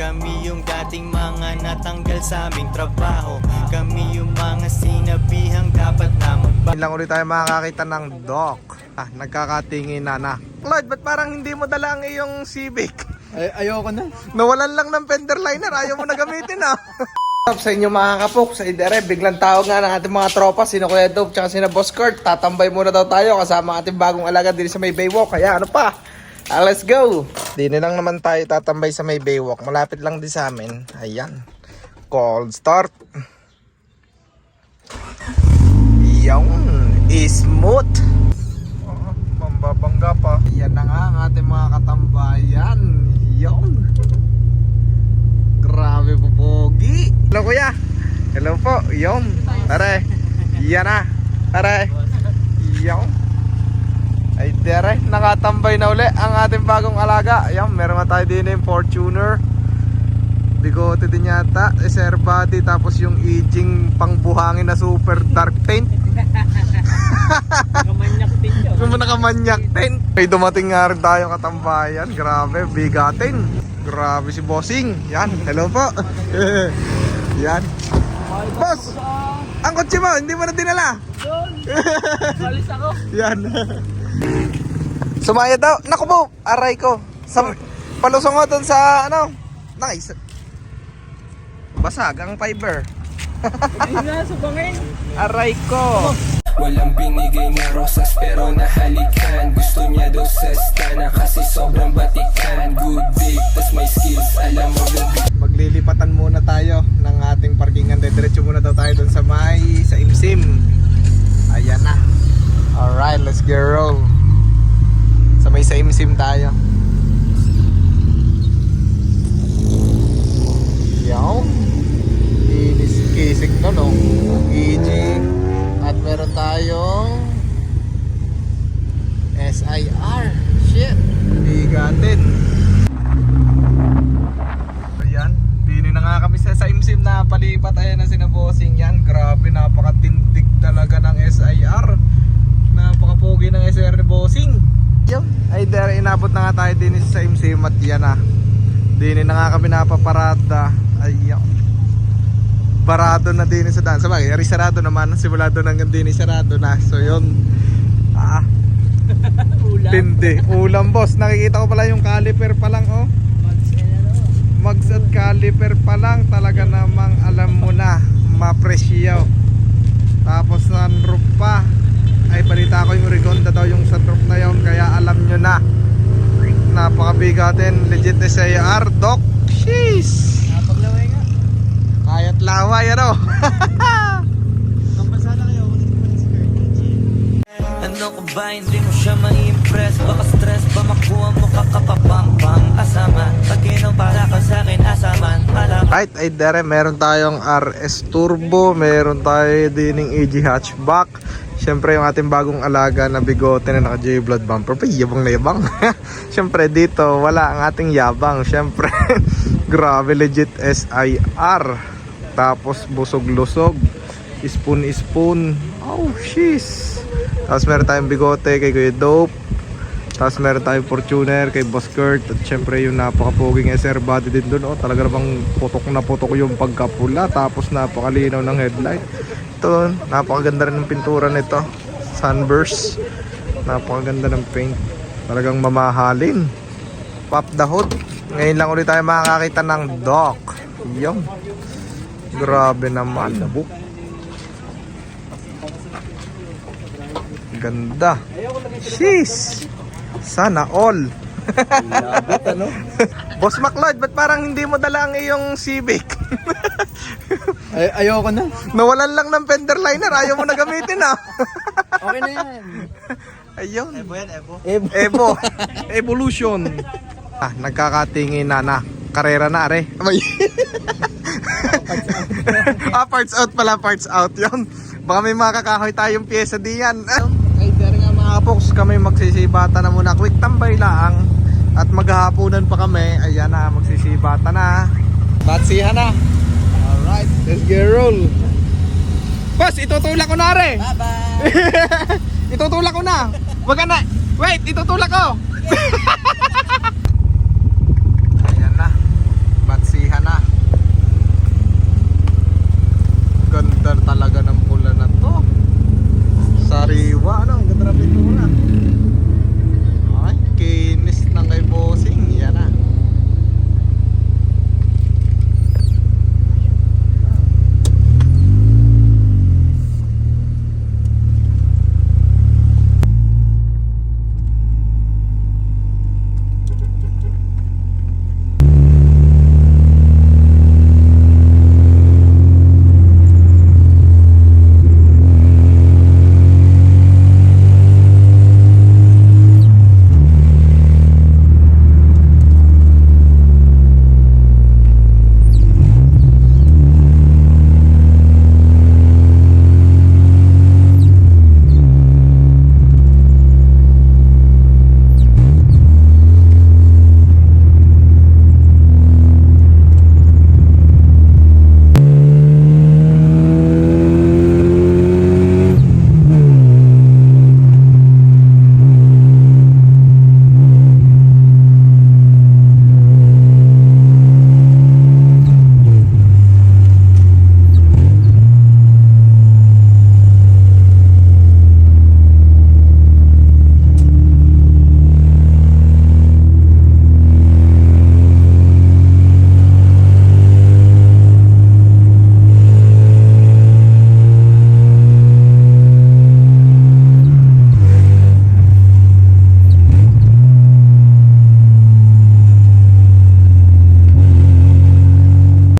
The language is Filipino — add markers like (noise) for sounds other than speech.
Kami yung dating mga natanggal sa aming trabaho Kami yung mga sinabihang dapat na magbago lang ulit tayo makakakita ng doc. Ah, nagkakatingin na na. Lloyd, ba't parang hindi mo dala ang iyong Civic? Ay, ayoko na. Nawalan lang ng fender liner, ayaw mo na gamitin ah. (laughs) sa inyo mga kapok, sa idere, biglang tawag nga ng ating mga tropa, sino Kuya Dope, tsaka sina Boss Kurt, tatambay muna daw tayo kasama ating bagong alaga din sa may Baywalk, kaya ano pa, ah, let's go! Dini lang naman tayo tatambay sa may Baywalk, malapit lang din sa amin, ayan, cold start. Yung, smooth. Oh, mambabangga pa. Yan na nga ang ating mga katambayan. Yung. Grabe po pogi. Hello kuya. Hello po. Yung. Tara. Yan na. Tara. Yung. Ay tere, nakatambay na uli ang ating bagong alaga. Ayan, meron nga tayo din yung Fortuner. Bigote din yata, sir body, tapos yung aging pangbuhangin na super dark paint. Kamanyak din yun. Kung nakamanyak din. May dumating nga rin tayo katambayan. Grabe, bigatin. Grabe si Bossing. Yan, hello po. (laughs) Yan. Boss, ang kotse mo, hindi mo na dinala. Alis ako. (laughs) Yan. Sumaya daw. Naku po, aray ko. Sa, palusong ko dun sa, ano, nice. Basag ang fiber. Hindi na, subangin. Aray ko. Walang binigay na rosas pero nahalikan Gusto niya daw sa stana kasi sobrang batikan Good babe, tas may skills, alam mo gabi Maglilipatan muna tayo ng ating parkingan. Diretso muna daw tayo dun sa may sa Imsim. Ayan na. Alright, let's get roll. Sa may sa Imsim tayo. Yaw. Inis kisik no. EG. At meron tayong SIR. Shit. Bigatin. Ayan, bini na nga kami sa, sa imsim na palipat ayan na sinabosing yan. Grabe, napakatindig talaga ng SIR. Napakapogi ng SIR ni Bossing. Yun, ay dere inabot na tayo din sa imsim at yan ah. Dini na nga kami napaparada. Ayun. Barado na din sa daan. Sa bagay, ari sarado naman. Simulado na din sarado na. So yun. Ah, (laughs) Ulam. tindi. Ulam boss. Nakikita ko pala yung caliper pa lang oh. Mags at caliper pa lang talaga namang alam mo na mapresyo tapos sunroof pa ay balita ko yung Rigonda daw yung sunroof na yon kaya alam nyo na napakabigatin legit SAR doc. Sheesh Napaglaway nga. kayat laway ano? (laughs) Kampasa na kayo. Ulit ko si Ano ka ba? Hindi mo siya ma-impress. Baka stress ba? Makuha mo kakapapampang Asama Pag para ka sa akin asaman. Right, ay dere, meron tayong RS Turbo, meron tayo dining AG hatchback. Siyempre yung ating bagong alaga na bigote na naka J blood bumper. Pa yabang na yabang. (laughs) Siyempre dito wala ang ating yabang. Siyempre (laughs) grabe legit SIR. Tapos busog-lusog. Spoon-spoon. Oh, sheesh. Tapos meron tayong bigote kay Kuya Dope. Tapos meron tayong Fortuner kay Boss Kurt at syempre yung napakapoging SR body din doon. Oh, talaga namang putok na putok yung pagkapula tapos napakalinaw ng headlight. Ito, napakaganda rin ng pintura nito. Sunburst. Napakaganda ng paint. Talagang mamahalin. Pop the hood. Ngayon lang ulit tayo makakakita ng dock. Yung. Grabe naman. Ganda. Sheesh. Sana all. ano? (laughs) Boss McLeod, ba't parang hindi mo dala ang iyong Civic? (laughs) Ay, ayoko na. Nawalan lang ng fender liner, ayaw mo na gamitin ah. Okay na yan. Ayun. Ebo yan, Ebo. Evo. Evolution. Ah, nagkakatingin na na. Karera na, are. May... (laughs) ah, parts out pala, parts out. Yun. Baka may makakahoy tayong pyesa diyan. Ay, dere nga mga kapoks, kami magsisibata na muna. Quick tambay lang. At maghahaponan pa kami. Ayan na, magsisibata na. Batsihan na. Alright, let's get roll. Boss, itutulak ko na re. Bye-bye. (laughs) itutulak ko na. Wag na. Wait, itutulak ko.